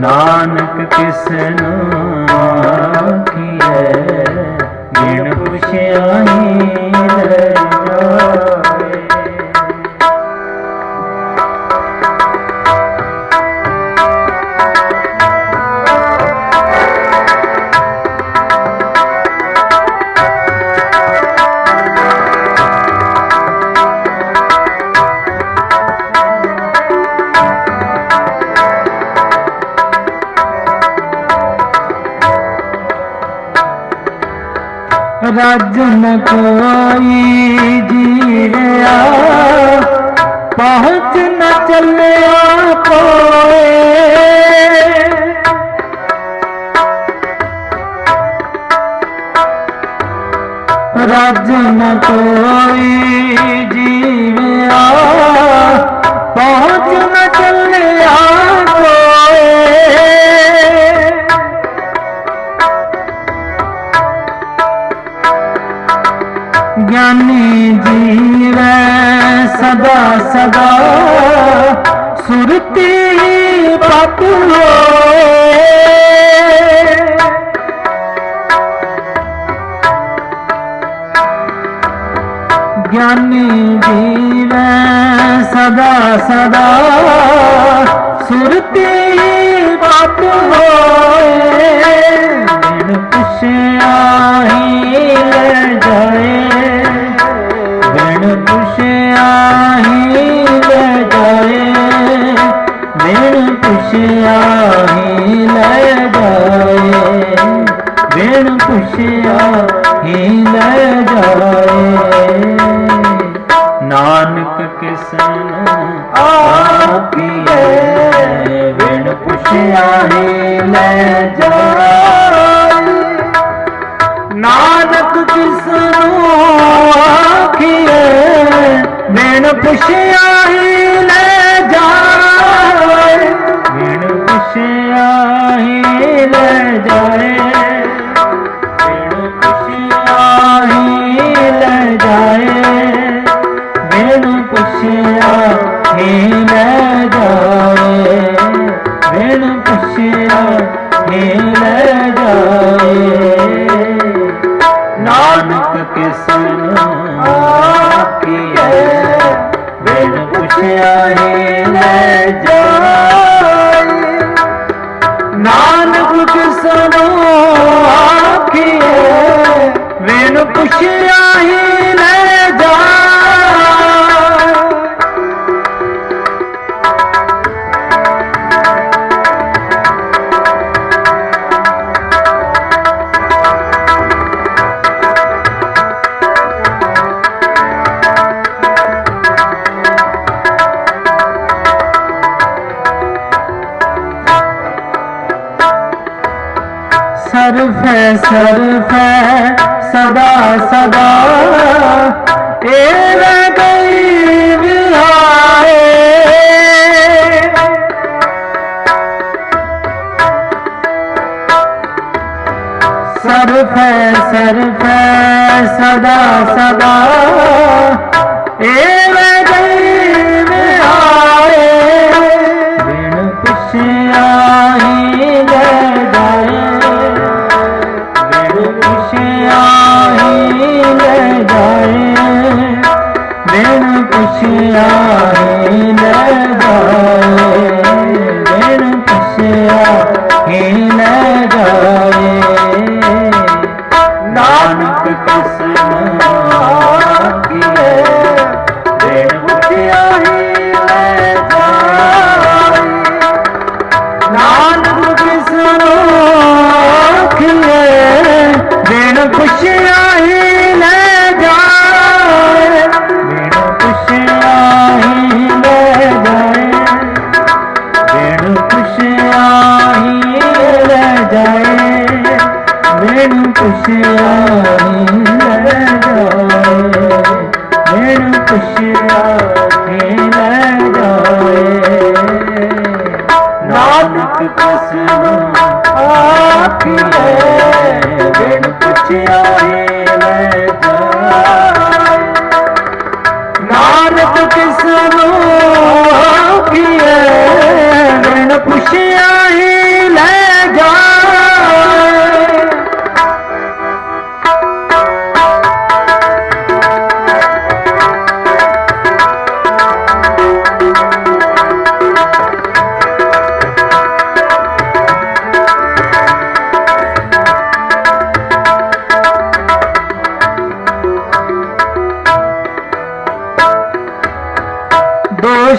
ਨਾਨਕ ਕਿਸਨੋ ਆਖੀਐ ਬਿਨ ਪੁਛਿਆ ਹੀ ਲੈ ਜਾਏ ਰਾਜਨ ਕੋਈ ਜੀਵਿਆ ਪਹੁੰਚ ਨ ਚੱਲਿਆ ਕੋਏ। ਰਾਜਨ ਕੋਈ ਜੀਵਿਆ ਪਹੁੰਚ ਗਿਆਨੀ ਜੀਵੈ ਸਦਾ ਸਦਾ ਸੁਰਤੀ ਪਤ ਹੋਏ। ਬਿਨ ਪੁੱਛਿਆ ਬਿਨ ਸਰਫੈ ਸਰਫੈ ਸਦਾ। ਸਦਾ ਏਵੇਂ ਗਈ ਵਿਹਾਏ। ਸਰਫੈ ਸਰਫੈ ਸਦਾ ਸਦਾ। ਨਾਨਕ ਕਿਸਨ ਆਖੀਏ ਬਿਨ ਪੁੱਛਿਆ ਹੀ ਲੈ ਜਾਏ ਨਾਨਕ ਕਿਸਨ ਆਖੀਏ ਬਿਨ ਪੁੱਛਿਆ ਬਿਨ ਪੁੱਛਿਆ ਹੀ ਲੈ ਜਾਏ ਬਿਨ ਪੁੱਛਿਆ ਹੀ ਲੈ ਜਾਏ ਨਾਨਕ ਕਿਸਨ ਆਖੀਏ ਬਿਨ ਪੁੱਛਿਆ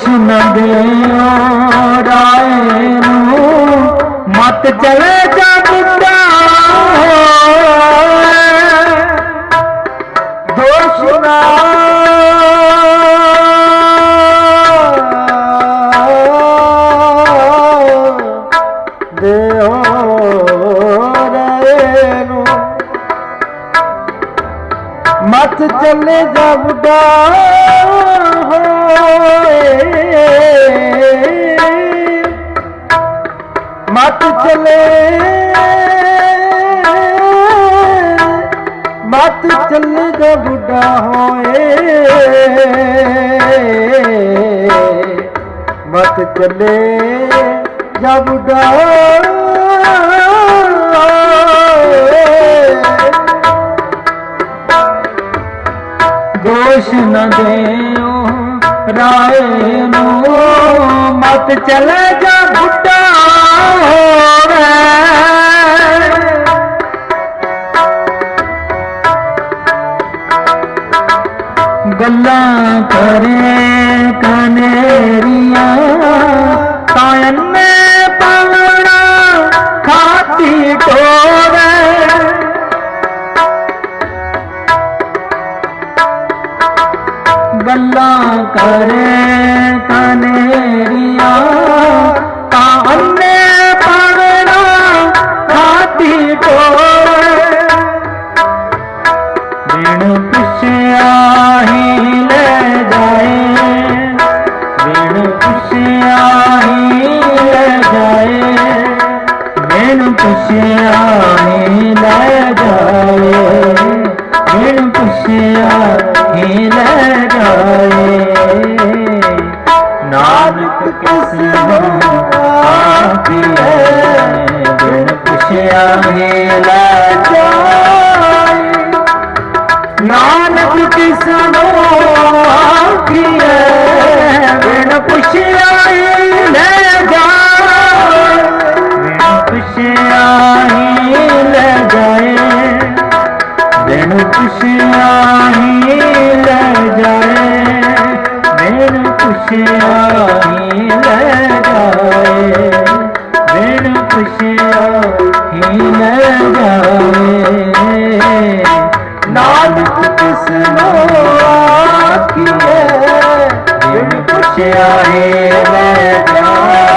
ਕ੍ਰਿਸ਼ਨ ਦੇਉ ਰਾਏ ਨੂੰ ਮਤ ਚਲੇ ਜਾ ਬੁੱਢਾ ਦੋਸ਼ਨਾ ਮਤ ਚਲੇ ਜਾ ਬੁੱਢਾ ਚਲੇ ਮਤ ਚੱਲੇ ਬੁੱਢਾ ਹੋਏ। ਮਤ ਚੱਲੇ ਜਾ ਬੁੱਢਾ ਹੋਏ। ਦੋਸ਼ ਨ ਦੇਓ ਰਾਏ ਨੂੰ। ਮਤ ਚਲੇ ਜਾ ਬੁੱਢਾ ਗੱਲਾਂ ਕਰੇ ਕਨੇਰੀਆਂ ਤਾਇਨ ਨੇ ਖਾਤੀ ਟੋਵੇ। ਗੱਲਾਂ ਕਰੇ ਹੀ ਲੈ ਜਾਏ ਨਾਨਕ ਕਿਸ ਆਖੀਏ ਬਿਨ ਪੁੱਛਿਆ ਹੀ ਲੈ ਜਾਏ, ਬਿਨ ਪੁੱਛਿਆ ਹੀ ਲੈ ਜਾਏ, ਬਿਨ ਪੁੱਛਿਆ ਹੀ ਲੈ ਜਾਏ, ਬਿਨ ਪੁੱਛਿਆ ਬਿਨ ਪੁੱਛਿਆ ਹੀ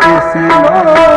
ਨਾਨਕ ਕਿਸ